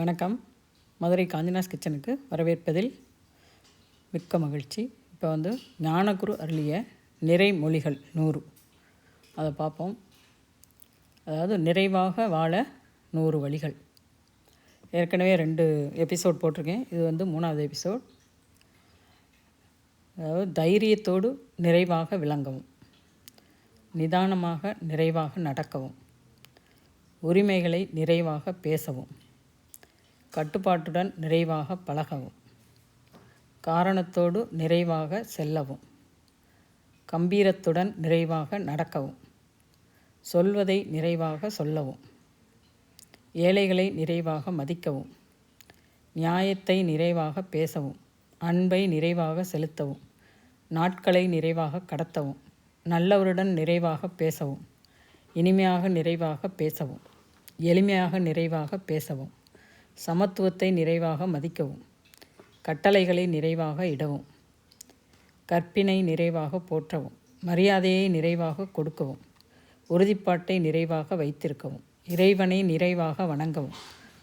வணக்கம். மதுரை காஞ்சினாஸ் கிச்சனுக்கு வரவேற்பதில் மிக்க மகிழ்ச்சி. இப்போ வந்து ஞானகுரு அருளிய நிறைமொழிகள் நூறு. அதை பார்ப்போம் அதாவது நிறைவாக வாழ நூறு வழிகள். ஏற்கனவே ரெண்டு எபிசோட் போட்டிருக்கேன். இது வந்து மூணாவது எபிசோட். அதாவது தைரியத்தோடு நிறைவாக விளங்கவும். நிதானமாக நிறைவாக நடக்கவும். உரிமைகளை நிறைவாக பேசவும். கட்டுப்பாட்டுடன் நிறைவாக பழகவும். காரணத்தோடு நிறைவாக செல்லவும். கம்பீரத்துடன் நிறைவாக நடக்கவும். சொல்வதை நிறைவாக சொல்லவும். ஏழைகளை நிறைவாக மதிக்கவும். நியாயத்தை நிறைவாக பேசவும். அன்பை நிறைவாக செலுத்தவும். நாட்களை நிறைவாக கடத்தவும். நல்லவருடன் நிறைவாக பேசவும். இனிமையாக நிறைவாக பேசவும். எளிமையாக நிறைவாக பேசவும். சமத்துவத்தை நிறைவாக மதிக்கவும். கட்டளைகளை நிறைவாக இடவும். கற்பினை நிறைவாக போற்றவும். மரியாதையை நிறைவாக கொடுக்கவும். உறுதிப்பாட்டை நிறைவாக வைத்திருக்கவும். இறைவனை நிறைவாக வணங்கவும்.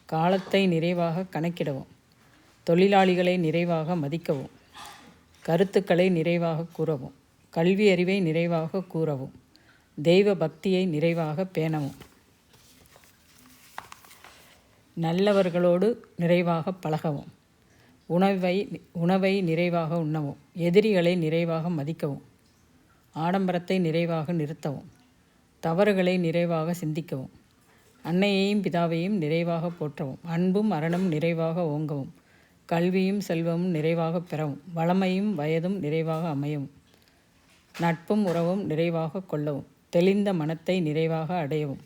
காலத்தை நிறைவாக கணக்கிடவும். தொழிலாளிகளை நிறைவாக மதிக்கவும். கருத்துக்களை நிறைவாக கூறவும். கல்வி அறிவை நிறைவாக கூறவும். தெய்வ பக்தியை நிறைவாக பேணவும். நல்லவர்களோடு நிறைவாக பழகவும். உணவை உணவை நிறைவாக உண்ணவும். எதிரிகளை நிறைவாக மதிக்கவும். ஆடம்பரத்தை நிறைவாக நிறுத்தவும். தவறுகளை நிறைவாக சிந்திக்கவும். அன்னையையும் பிதாவையும் நிறைவாக போற்றவும். அன்பும் அரணும் நிறைவாக ஓங்கவும். கல்வியும் செல்வமும் நிறைவாக பெறவும். வளமையும் வயதும் நிறைவாக அமையவும். நட்பும் உறவும் நிறைவாக கொள்ளவும். தெளிந்த மனத்தை நிறைவாக அடையவும்.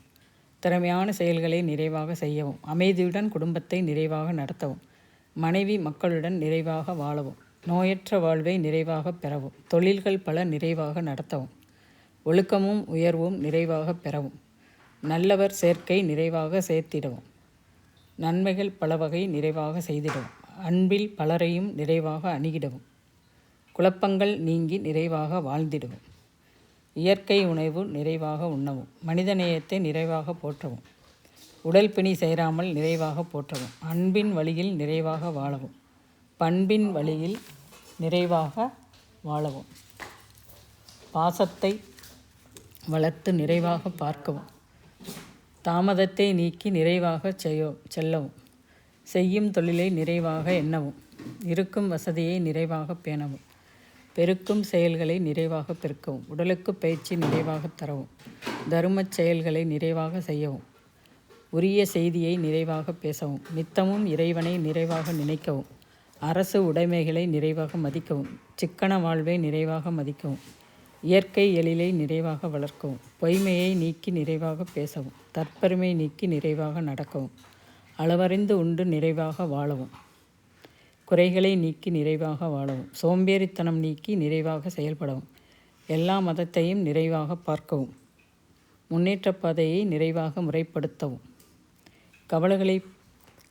திறமையான செயல்களை நிறைவாக செய்யவும் அமைதியுடன் குடும்பத்தை நிறைவாக நடத்தவும் மனைவி மக்களுடன் நிறைவாக வாழவும் நோயற்ற வாழ்வை நிறைவாக பெறவும் தொழில்கள் பல நிறைவாக நடத்தவும் ஒழுக்கமும் உயர்வும் நிறைவாக பெறவும் நல்லவர் சேர்க்கை நிறைவாக சேர்த்திடவும் நன்மைகள் பல வகை நிறைவாக செய்திடவும் அன்பில் பலரையும் நிறைவாக அணுகிடவும் குழப்பங்கள் நீங்கி நிறைவாக வாழ்ந்திடுவோம். இயற்கை உணவு நிறைவாக உண்ணவும். மனிதநேயத்தை நிறைவாக போற்றவும். உடல் பிணி சேராமல் நிறைவாக போற்றவும். அன்பின் வழியில் நிறைவாக வாழவும். பண்பின் வழியில் நிறைவாக வாழவும். பாசத்தை வளர்த்து நிறைவாக பார்க்கவும். தாமதத்தை நீக்கி நிறைவாக செய்ய செல்லவும். செய்யும் தொழிலை நிறைவாக எண்ணவும். இருக்கும் வசதியை நிறைவாக பேணவும். பெருக்கும் செயல்களை நிறைவாக பெருக்கவும். உடலுக்கு பயிற்சி நிறைவாக தரவும். தருமச் செயல்களை நிறைவாக செய்யவும். உரிய செய்தியை நிறைவாக பேசவும். நித்தமும் இறைவனை நிறைவாக நினைக்கவும். அரசு உடைமைகளை நிறைவாக மதிக்கவும். சிக்கன வாழ்வை நிறைவாக மதிக்கவும். இயற்கை எழிலை நிறைவாக வளர்க்கவும். பொய்மையை நீக்கி நிறைவாக பேசவும். தற்பெருமை நீக்கி நிறைவாக நடக்கவும். அளவறிந்து உண்டு நிறைவாக வாழவும். குறைகளை நீக்கி நிறைவாக வாழவும். சோம்பேறித்தனம் நீக்கி நிறைவாக செயல்படவும். எல்லா மதத்தையும் நிறைவாக பார்க்கவும். முன்னேற்ற பாதையை நிறைவாக முறைப்படுத்தவும். கவலைகளை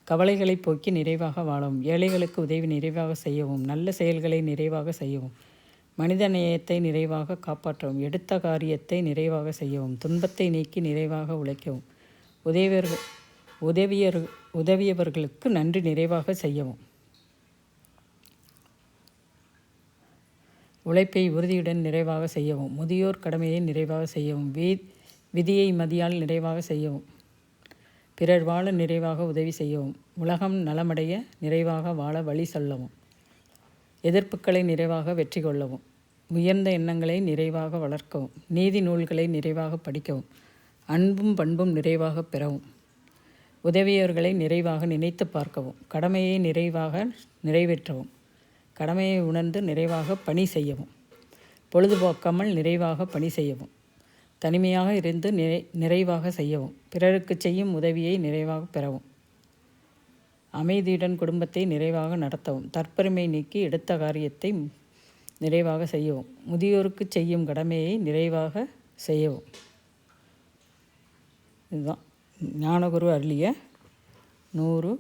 கவலைகளை போக்கி நிறைவாக வாழவும். ஏழைகளுக்கு உதவி நிறைவாக செய்யவும். நல்ல செயல்களை நிறைவாக செய்யவும். மனித நேயத்தை நிறைவாக காப்பாற்றவும். எடுத்த காரியத்தை நிறைவாக செய்யவும். துன்பத்தை நீக்கி நிறைவாக உழைக்கவும். உதவியர்கள் உதவியர் உதவியவர்களுக்கு நன்றி நிறைவாக செய்யவும். உழைப்பை உறுதியுடன் நிறைவாக செய்யவும் முதியோர் கடமையை நிறைவாக செய்யவும் வீ விதியை மதியால் நிறைவாக செய்யவும் பிறர் வாழ நிறைவாக உதவி செய்யவும் உலகம் நலமடைய நிறைவாக வாழ வழி சொல்லவும் எதிர்ப்புகளை நிறைவாக வெற்றி கொள்ளவும் உயர்ந்த எண்ணங்களை நிறைவாக வளர்க்கவும் நீதி நூல்களை நிறைவாக படிக்கவும் அன்பும் பண்பும் நிறைவாக பெறவும் உதவியவர்களை நிறைவாக நினைத்து பார்க்கவும் கடமையை நிறைவாக நிறைவேற்றவும். கடமையை உணர்ந்து நிறைவாக பணி செய்யவும் பொழுதுபோக்காமல் நிறைவாக பணி செய்யவும் தனிமையாக இருந்து நிறை நிறைவாக செய்யவும் பிறருக்கு செய்யும் உதவியை நிறைவாக பெறவும் அமைதியுடன் குடும்பத்தை நிறைவாக நடத்தவும் தற்பெருமை நீக்கி எடுத்த காரியத்தை நிறைவாக செய்யவும் முதியோருக்கு செய்யும் கடமையை நிறைவாக செய்யவும். இதுதான் ஞானகுரு அருளிய நூறு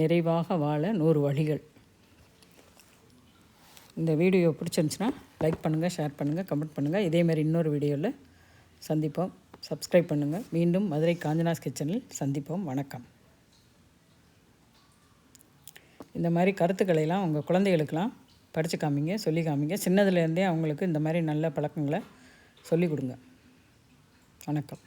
நிறைவாக வாழ நூறு வழிகள். இந்த வீடியோ பிடிச்சிருந்துச்சுன்னா லைக் பண்ணுங்கள் ஷேர் பண்ணுங்கள் கமெண்ட் பண்ணுங்கள் இதேமாதிரி இன்னொரு வீடியோவில் சந்திப்போம். சப்ஸ்கிரைப் பண்ணுங்கள் மீண்டும் மதுரை காஞ்சனாஸ் கிச்சனில் சந்திப்போம். வணக்கம். இந்த மாதிரி கருத்துக்களையெல்லாம் உங்கள் குழந்தைகளுக்கெல்லாம் படித்து காமிங்க சொல்லி காமிங்க. சின்னதுலேருந்தே அவங்களுக்கு இந்த மாதிரி நல்ல பழக்கங்களை சொல்லிக் கொடுங்க. வணக்கம்.